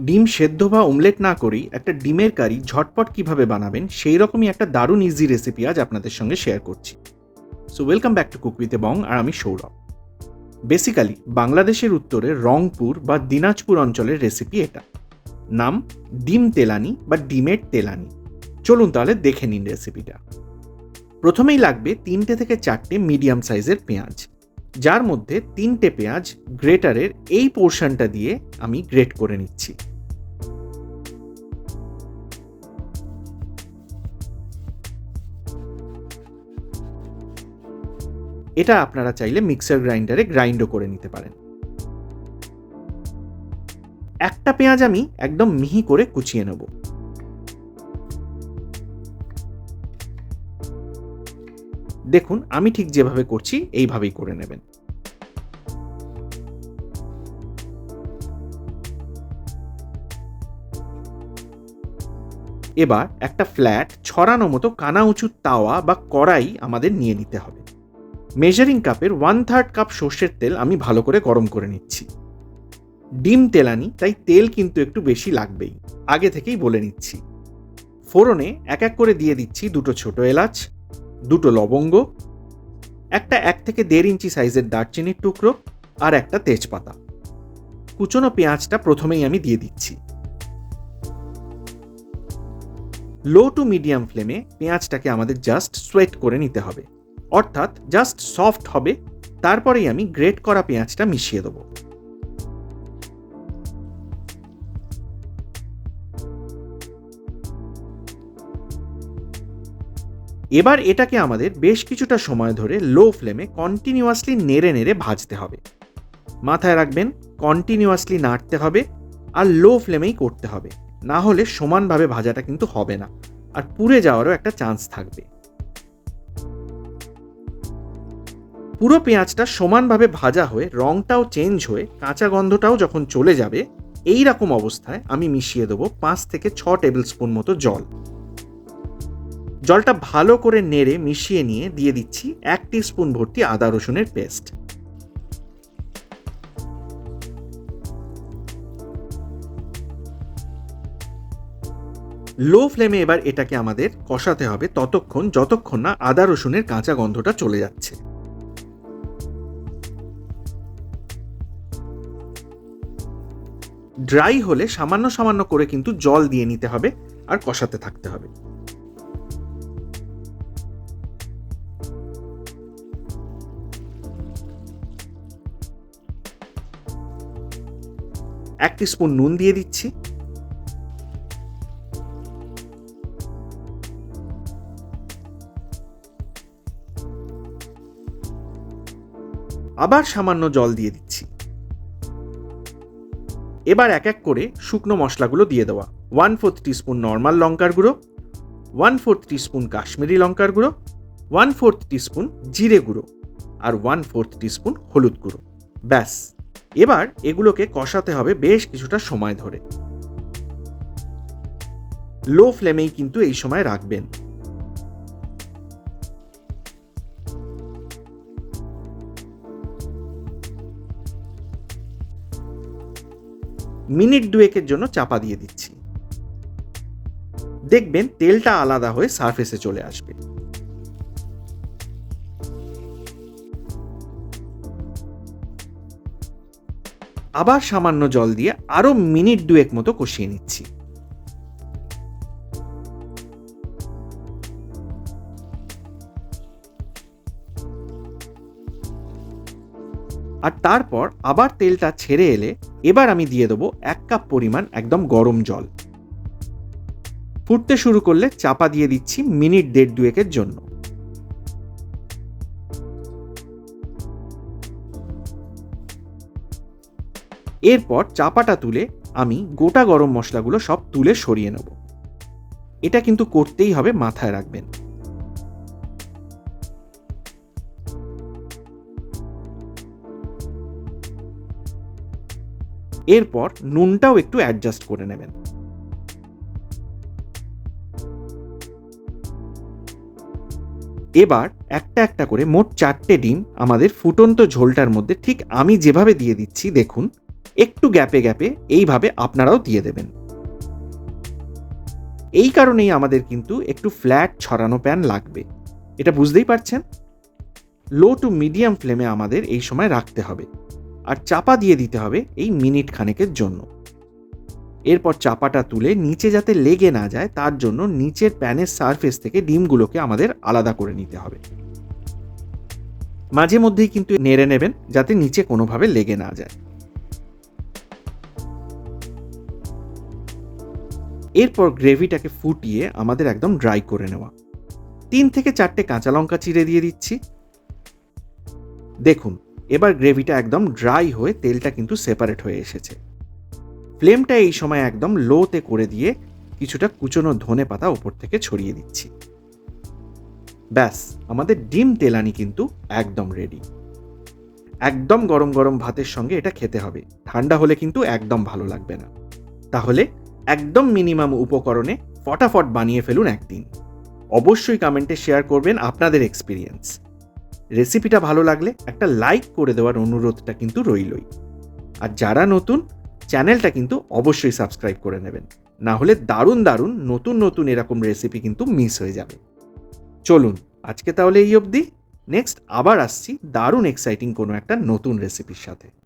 ডিম সেদ্ধ বা অমলেট না করেই একটা ডিমের কারি ঝটপট কীভাবে বানাবেন সেই রকমই একটা দারুণ ইজি রেসিপি আজ আপনাদের সঙ্গে শেয়ার করছি। So welcome back to cook with Bong আর আমি সৌরভ। বেসিক্যালি বাংলাদেশের উত্তরে রংপুর বা দিনাজপুর অঞ্চলের রেসিপি এটা। নাম ডিম তেলানি বা ডিমের তেলানি। চলুন তাহলে দেখে নিন রেসিপিটা প্রথমেই লাগবে তিনটে থেকে চারটে মিডিয়াম সাইজের পেঁয়াজ। যার মধ্যে তিনটে পেঁয়াজ গ্রেটারের এই পোর্শনটা দিয়ে আমি গ্রেট করে নিচ্ছি। এটা আপনারা চাইলে মিক্সার গ্রাইন্ডারে গ্রাইন্ডও করে নিতে পারেন। একটা পেঁয়াজ আমি একদম মিহি করে কুচিয়ে নেব। দেখুন, আমি ঠিক যেভাবে করছি, এইভাবেই করে নেবেন। এবার একটা ফ্ল্যাট ছড়ানো মতো কানা উঁচু তাওয়া বা কড়াই আমাদের নিয়ে নিতে হবে। মেজারিং কাপের ওয়ান থার্ড কাপ সর্ষের তেল আমি ভালো করে গরম করে নিচ্ছি। ডিম তেলানি, তাই তেল কিন্তু একটু বেশি লাগবেই। আগে থেকেই বলে নিচ্ছি। ফোড়নে এক এক করে দিয়ে দিচ্ছি দুটো ছোট এলাচ দুটো লবঙ্গ, একটা এক থেকে দেড় ইঞ্চি সাইজের দারচিনির টুকরো আর একটা তেজপাতা। কুচনো পেঁয়াজটা প্রথমেই আমি দিয়ে দিচ্ছি। লো টু মিডিয়াম ফ্লেমে পেঁয়াজটাকে আমাদের জাস্ট সোয়েট করে নিতে হবে। অর্থাৎ জাস্ট সফট হবে, তারপরেই আমি গ্রেট করা পেঁয়াজটা মিশিয়ে দেবো। এবার এটাকে আমাদের বেশ কিছুটা সময় ধরে লো ফ্লেমে কন্টিনিউয়াসলি নেড়ে নেড়ে ভাজতে হবে। মাথায় রাখবেন কন্টিনিউয়াসলি নাড়তে হবে আর লো ফ্লেমেই করতে হবে। না হলে সমানভাবে ভাজাটা কিন্তু হবে না আর পুড়ে যাওয়ারও একটা চান্স থাকবে। পুরো পেঁয়াজটা সমানভাবে ভাজা হয়ে, রংটাও চেঞ্জ হয়ে, কাঁচা গন্ধটাও যখন চলে যাবে এই রকম অবস্থায় আমি মিশিয়ে দেবো পাঁচ থেকে ছ টেবিল স্পুন মতো জল। জলটা ভালো করে নেড়ে মিশিয়ে নিয়ে দিয়ে দিচ্ছি এক স্পুন ভর্তি আদা রসুনের পেস্ট। লো ফ্লেমে এবার এটাকে আমাদের কষাতে হবে ততক্ষণ যতক্ষণ না আদা রসুনের কাঁচা গন্ধটা চলে যাচ্ছে। ড্রাই হলে সামান্য সামান্য করে কিন্তু জল দিয়ে নিতে হবে আর কষাতে থাকতে হবে। এক স্পুন নুন দিয়ে দিচ্ছি। আবার সামান্য জল দিয়ে দিচ্ছি। এবার এক এক করে শুকনো মশলাগুলো দিয়ে দেওয়া। ওয়ান ফোর্থ টিস্পুন নর্মাল লঙ্কার গুঁড়ো, ওয়ান ফোর্থ টিস্পুন কাশ্মীরি লঙ্কার গুঁড়ো, ওয়ান ফোর্থ টিস্পুন জিরে গুঁড়ো আর ওয়ান ফোর্থ টিস্পুন হলুদ গুঁড়ো। ব্যাস। এবার এগুলোকে কষাতে হবে বেশ কিছুটা সময় ধরে। লো ফ্লেমেই কিন্তু এই সময় রাখবেন। মিনিট দুয়েকের জন্য চাপা দিয়ে দিচ্ছি। দেখবেন তেলটা আলাদা হয়ে সারফেসে চলে আসবে। আবার সামান্য জল দিয়ে আরও মিনিট দুয়েক মতো কষিয়ে নিচ্ছি। আর তারপর আবার তেলটা ছেড়ে এলে এবার আমি দিয়ে দেবো এক কাপ পরিমাণ একদম গরম জল। ফুটতে শুরু করলে চাপা দিয়ে দিচ্ছি মিনিট দেড় দুয়েকের জন্য। এরপর চাপাটা তুলে আমি গোটা গরম মশলাগুলো সব তুলে সরিয়ে নেব। এটা কিন্তু করতেই হবে, মাথায় রাখবেন। এরপর নুনটাও একটু অ্যাডজাস্ট করে নেবেন। এবার একটা একটা করে মোট চারটে ডিম আমাদের ফুটন্ত ঝোলটার মধ্যে ঠিক আমি যেভাবে দিয়ে দিচ্ছি, দেখুন একটু গ্যাপে গ্যাপে এইভাবে আপনারাও দিয়ে দেবেন। এই কারণেই আমাদের কিন্তু একটু ফ্ল্যাট ছড়ানো প্যান লাগবে। এটা বুঝতেই পারছেন? লো টু মিডিয়াম ফ্লেমে আমাদের এই সময় রাখতে হবে। আর চাপা দিয়ে দিতে হবে এই মিনিট খানেকের জন্য। এরপর চাপাটা তুলে নিচে যাতে লেগে না যায়, তার জন্য নিচের প্যানের সারফেস থেকে ডিমগুলোকে আমাদের আলাদা করে নিতে হবে। মাঝে মধ্যেই কিন্তু নেড়ে নেবেন যাতে নিচে কোনোভাবে লেগে না যায়। এরপর গ্রেভিটাকে ফুটিয়ে আমাদের একদম ড্রাই করে নেওয়া। তিন থেকে চারটে কাঁচা লঙ্কা চিড়ে দিয়ে দিচ্ছি। দেখুন, এবার গ্রেভিটা একদম ড্রাই হয়ে তেলটা কিন্তু সেপারেট হয়ে এসেছে। ফ্লেমটা এই সময় একদম লোতে করে দিয়ে কিছুটা কুচনো ধনে পাতা ওপর থেকে ছড়িয়ে দিচ্ছি। ব্যাস, আমাদের ডিম তেলানি কিন্তু একদম রেডি একদম গরম গরম ভাতের সঙ্গে এটা খেতে হবে। ঠান্ডা হলে কিন্তু একদম ভালো লাগবে না। তাহলে একদম মিনিমাম উপকরণে ফটাফট বানিয়ে ফেলুন একদিন। অবশ্যই কমেন্টে শেয়ার করবেন আপনাদের এক্সপিরিয়েন্স রেসিপিটা ভালো লাগলে একটা লাইক করে দেওয়ার অনুরোধটা কিন্তু রইলই। আর যারা নতুন চ্যানেলটা কিন্তু অবশ্যই সাবস্ক্রাইব করে নেবেন। না হলে দারুণ দারুণ নতুন নতুন এরকম রেসিপি কিন্তু মিস হয়ে যাবে। চলুন, আজকে তাহলে এই অবধি। নেক্সট আবার আসছি দারুণ এক্সাইটিং কোনো একটা নতুন রেসিপির সাথে।